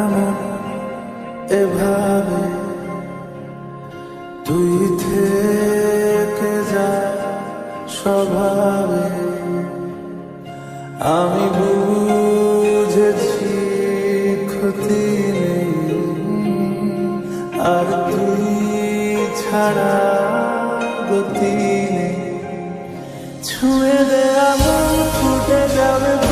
এমন এভাবে তুই থেকে যা স্বভাবে আমি বুঝেছি ক্ষতি আর তুই ছাড়া গতি নেই। ছুঁয়ে দেয়া ফুটে যাবে